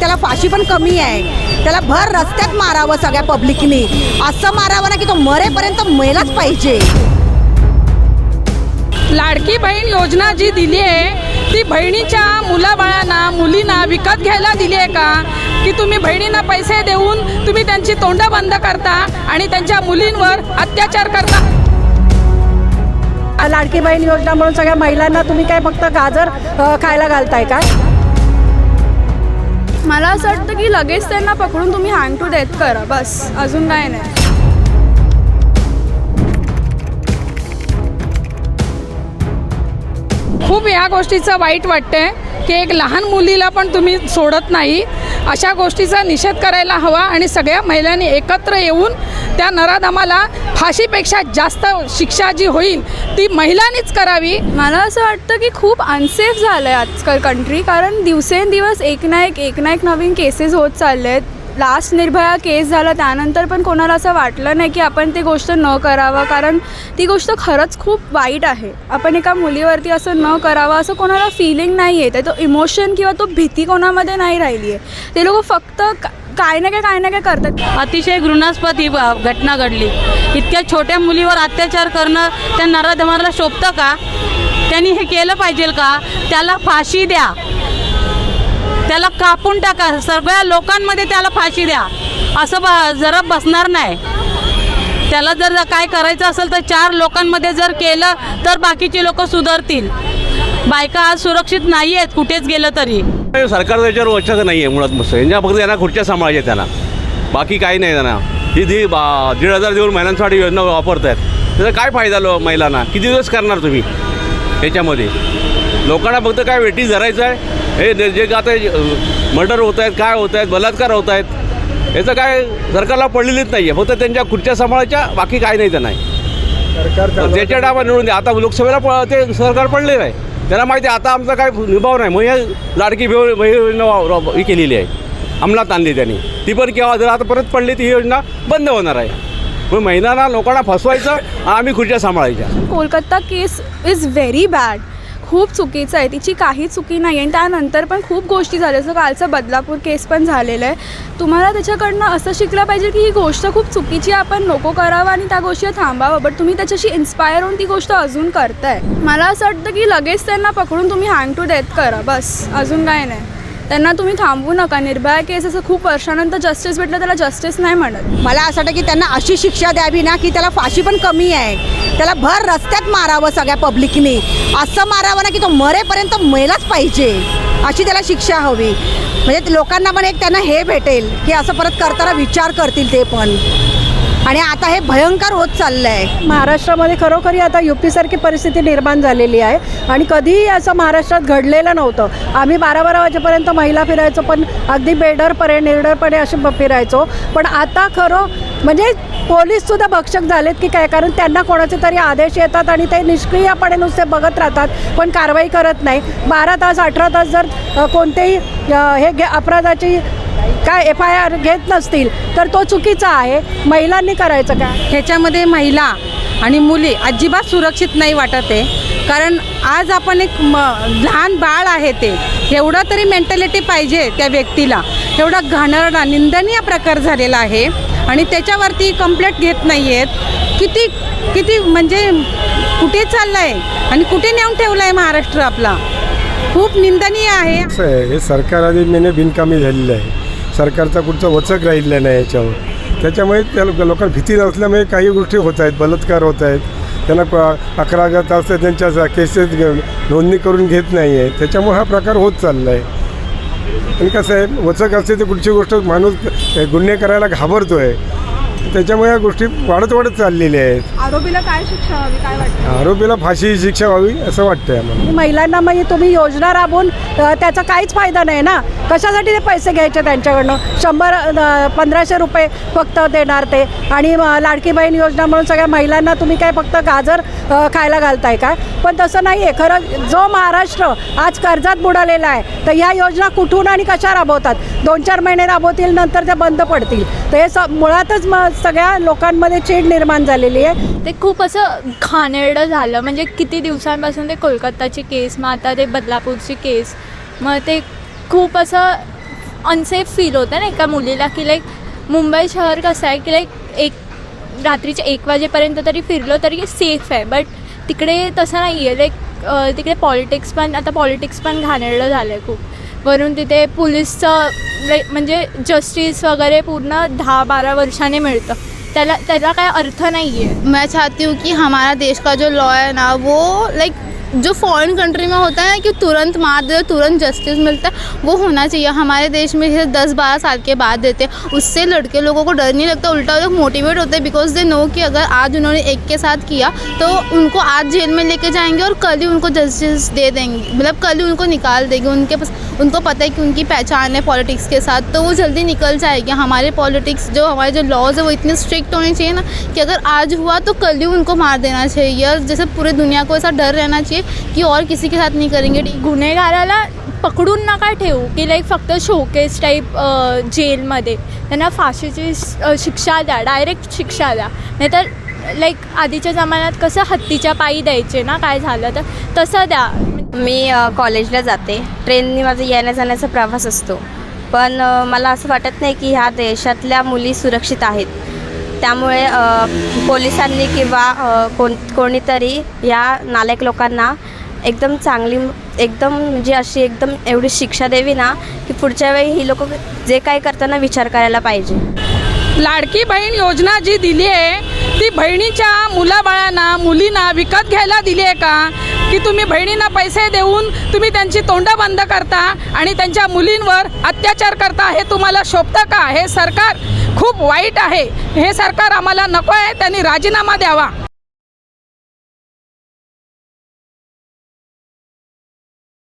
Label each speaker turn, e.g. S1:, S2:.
S1: त्याला फाशी पण कमी आहे. त्याला भर रस्त्यात मारावं सगळ्या पब्लिकनी. असं मारावं ना की तो मरेपर्यंत मेलाच पाहिजे.
S2: लाडकी बहीण योजना जी दिली आहे ती बहिणीच्या मुलाबाळांना मुलींना विकत घ्यायला दिली आहे का? की तुम्ही बहिणींना पैसे देऊन तुम्ही त्यांची तोंड बंद करता आणि त्यांच्या मुलींवर अत्याचार करता?
S3: लाडकी बहीण योजना म्हणून सगळ्या महिलांना तुम्ही काय फक्त गाजर खायला घालताय काय
S4: मला असं वाटतं की लगेच त्यांना पकडून तुम्ही हँग टू डेथ करा बस. अजून काय नाही.
S2: खूप या गोष्टीचं वाईट वाटतंय. की एक लहान मुलीला पण तुम्ही सोडत नाही. अशा गोष्टीचा निषेध करायला हवा आणि सगळ्या महिलांनी एकत्र येऊन त्या नराधमाला फाशीपेक्षा जास्त शिक्षा जी होईल ती महिलांनीच करावी.
S4: मला असं वाटतं की खूप अनसेफ झालं आहे आजकाल कंट्री कारण दिवसेंदिवस एक ना एक एक ना एक नवीन केसेस होत चालले आहेत लास्ट निर्भया केस झाला त्यानंतर पण कोणाला असं वाटलं नाही की आपण ती गोष्ट न करावं कारण ती गोष्ट खरंच खूप वाईट आहे. आपण एका मुलीवरती असं न करावं असं कोणाला फिलिंग नाही येत आहे तो इमोशन किंवा तो भीती कोणामध्ये नाही राहिली आहे ते लोक फक्त का- काय ना काय काय ना काय करतात.
S5: अतिशय घृणास्पद ही घटना घडली. इतक्या छोट्या मुलीवर अत्याचार करणं त्या नराधमाला शोभतं का? त्यांनी हे केलं पाहिजे का? त्याला फाशी द्या. त्याला कापून टाका. सगळ्या लोकांमध्ये त्याला फाशी द्या. असं ब जरा बसणार नाही. त्याला जर काय करायचं असेल तर चार लोकांमध्ये जर केलं तर बाकीचे लोक सुधारतील. बायका आज सुरक्षित नाही आहेत कुठेच गेलं तरी.
S6: सरकार त्याच्यावर वर्षाचं नाही आहे मुळात मस्त. यांच्या फक्त त्यांना खुर्च्या सांभाळायच्या त्यांना. बाकी काही नाही त्यांना. ही दी बा दीड हजार देऊन महिलांसाठी योजना वापरत आहेत त्याचा काय फायदा लो महिलांना? किती दिवस करणार तुम्ही? याच्यामध्ये. लोकांना फक्त काय वेटी धरायचं आहे? हे जे- आता मर्डर होत आहेत काय होत आहेत बलात्कार होत आहेत याचं काय सरकारला पडलेलीच नाही आहे. फक्त त्यांच्या खुर्च्या सांभाळायच्या बाकी काही नाही त्यांना. ज्याच्या डाबा निवडून द्या. आता लोकसभेला प- ते सरकार पडलेलं आहे त्यांना माहिती आहे आता आमचा काय निभाव नाही. मग हे लाडकी ही योजना ही केलेली आहे. अंमलात आणली त्यांनी. ती पण केव्हा जर आता परत पडली ती योजना बंद होणार आहे. मग महिलांना लोकांना फसवायचं आणि आम्ही खुर्च्या सांभाळायच्या.
S4: Kolkata case is very bad. खूप चुकीचं आहे. तिची काही चुकी नाही आहे. आणि त्यानंतर पण खूप गोष्टी झाल्या. जसं कालचं बदलापूर केस पण झालेलं आहे. तुम्हाला त्याच्याकडनं असं शिकलं पाहिजे की ही गोष्ट खूप चुकीची आहे. आपण नको करावं आणि त्या गोष्टी थांबावं. बट तुम्ही त्याच्याशी इन्स्पायर होऊन ती गोष्ट अजून करताय. मला असं वाटतं की लगेच त्यांना पकडून तुम्ही हँग टू डेथ करा. बस. अजून काय नाही. त्यांना तुम्ही थांबवू नका. निर्भया केस असं खूप वर्षानंतर जस्टिस भेटलं त्याला जस्टिस नाही म्हणत.
S1: मला असं वाटतं की त्यांना अशी शिक्षा द्यावी ना की त्याला फाशी पण कमी आहे. त्याला भर रस्त्यात मारावं सगळ्या पब्लिकने असं मारावं ना की तो मरेपर्यंत मेलाच पाहिजे. अशी त्याला शिक्षा हवी. म्हणजे लोकांना पण एक त्यांना हे भेटेल की असं परत करताना विचार करतील ते पण. आणि आता हे भयंकर होत चाललं आहे
S3: महाराष्ट्रामध्ये खरोखरी आता यू पीसारखी परिस्थिती निर्माण झालेली आहे आणि कधीही असं महाराष्ट्रात घडलेलं नव्हतं. आम्ही बारा बारा वाजेपर्यंत महिला फिरायचो पण अगदी बेडरपणे निर्डरपणे असे फिरायचो. पण आता खरं म्हणजे पोलीससुद्धा भक्षक झालेत की काय? कारण त्यांना कोणाचे तरी आदेश येतात आणि ते निष्क्रियपणे नुसते बघत राहतात पण कारवाई करत नाही. बारा तास अठरा तास जर कोणतेही हे घे अपराधाची काय एफ आय आर घेत नसतील तर तो चुकीचा आहे. महिलांनी करायचं काय
S7: ह्याच्यामध्ये महिला आणि मुली अजिबात सुरक्षित नाही वाटत आहे. कारण आज आपण एक म लहान बाळ आहे ते एवढं तरी मेंटॅलिटी पाहिजे त्या व्यक्तीला. एवढा घाणरडा निंदनीय प्रकार झालेला आहे. आणि त्याच्यावरती कंप्लेंट घेत नाही आहेत किती किती म्हणजे कुठे चाललं आहे आणि कुठे नेऊन ठेवलं आहे महाराष्ट्र आपला? खूप निंदनीय आहे.
S8: असं आहे हे सरकार आधी महिने बिनकामी झालेलं आहे. सरकारचा कुठचा वचक राहिलेला नाही याच्यावर. त्याच्यामुळे त्या लोक लोकांना भीती नसल्यामुळे काही गोष्टी होत आहेत बलात्कार होत आहेत. त्यांना अकरा हजार तास त्यांच्या केसेस नोंदणी करून घेत नाही आहे त्याच्यामुळे हा प्रकार होत चालला आहे आणि कसं आहे वचक असते ते कुठची गोष्ट माणूस गुन्हे करायला घाबरतो आहे त्याच्यामुळे या गोष्टी वाढत वाढत चाललेल्या आहेत.
S4: आरोपीला काय शिक्षा हवी काय वाटतं?
S8: आरोपीला फाशी शिक्षा व्हावी असं वाटतंय आम्हाला.
S3: महिलांना मग तुम्ही योजना राबवून अ, त्याचा काहीच फायदा नाही ना? कशासाठी ते पैसे घ्यायचे त्यांच्याकडनं? शंभर अ, पंधराशे रुपये फक्त देणार ते. आणि लाडकी बहीण योजना म्हणून सगळ्या महिलांना तुम्ही काय फक्त गाजर अ, खायला घालताय काय पण तसं नाही आहे खरं जो महाराष्ट्र आज कर्जात बुडालेला आहे तर ह्या योजना कुठून आणि कशा राबवतात? दोन चार महिने राबवतील नंतर त्या बंद पडतील. तर हे स मुळातच मग सगळ्या लोकांमध्ये चीड निर्माण झालेली आहे.
S9: ते खूप असं घाणेरडं झालं. म्हणजे किती दिवसांपासून ते कोलकाताची केस मग आता ते बदलापूरची केस मग ते खूप असं अनसेफ फील होतं ना एका मुलीला की लाईक मुंबई शहर कसं आहे की लाईक एक रात्रीच्या एक वाजेपर्यंत तरी फिरलो तरी सेफ आहे. बट तिकडे तसं नाही आहे लाईक तिकडे पॉलिटिक्स पण आता पॉलिटिक्स पण घाणेरडं झालं आहे खूप. वरून तिथे पोलीसचं लाईक म्हणजे जस्टिस वगैरे पूर्ण दहा बारा वर्षाने मिळतं. त्याला त्याला काय अर्थ नाही आहे
S10: मैं चाहती हूँ कि हमारा देश का जो लॉ है ना वो लाइक जो फॉरेन कंट्री में होता है कि तुरंत मार दे तुरंत जस्टिस मिलता है, वो होना चाहिए। हमारे देश में जैसे दस बारह साल के बाद देते हैं। उससे लड़के लोगों को डर नहीं लगता, उल्टा वो लोग मोटिवेट होते हैं बिकॉज़ दे नो कि अगर आज उन्होंने एक के साथ किया तो उनको आज जेल में लेके जाएँगे और कल ही उनको जस्टिस दे देंगे। मतलब कल ही उनको निकाल देंगे। उनके पास, उनको पता है कि उनकी पहचान है पॉलिटिक्स के साथ तो वो जल्दी निकल जाएगी। हमारे पॉलिटिक्स जो हमारे जो लॉज है, वो इतने स्ट्रिक्ट होने चाहिए ना कि अगर आज हुआ तो कल ही उनको मार देना चाहिए। जैसे पूरे दुनिया को ऐसा डर रहना चाहिए कि और किसी के साथ नहीं करेंगे
S9: गुन्हेगाराला पकडून नका ठेवू की लाईक फक्त शोकेस टाईप जेलमध्ये. त्यांना फाशीची शिक्षा द्या डायरेक्ट शिक्षा द्या. नाहीतर लाईक आधीच्या जमान्यात कसं हत्तीच्या पायी द्यायचे ना काय झालं तर तसं द्या.
S11: मी कॉलेजला जाते. ट्रेननी माझा येण्या जाण्याचा प्रवास असतो. पण मला असं वाटत नाही की ह्या देशातल्या मुली सुरक्षित आहेत. त्यामुळे पोलिसांनी किंवा कोण कोणीतरी या नालायक लोकांना एकदम चांगली एकदम म्हणजे अशी एकदम एवढी शिक्षा द्यावी ना की पुढच्या वेळी ही लोक जे काही करताना विचार करायला पाहिजे.
S2: लाडकी बहीण योजना जी दिली आहे ती बहिणीच्या मुलाबाळांना मुलींना विकत घ्यायला दिली आहे का? की तुम्ही बहिणींना पैसे देऊन तुम्ही त्यांची तोंडं बंद करता आणि त्यांच्या मुलींवर अत्याचार करता हे तुम्हाला शोभतं का? हे सरकार खूप वाईट आहे. हे सरकार आम्हाला नको आहे त्यांनी राजीनामा द्यावा.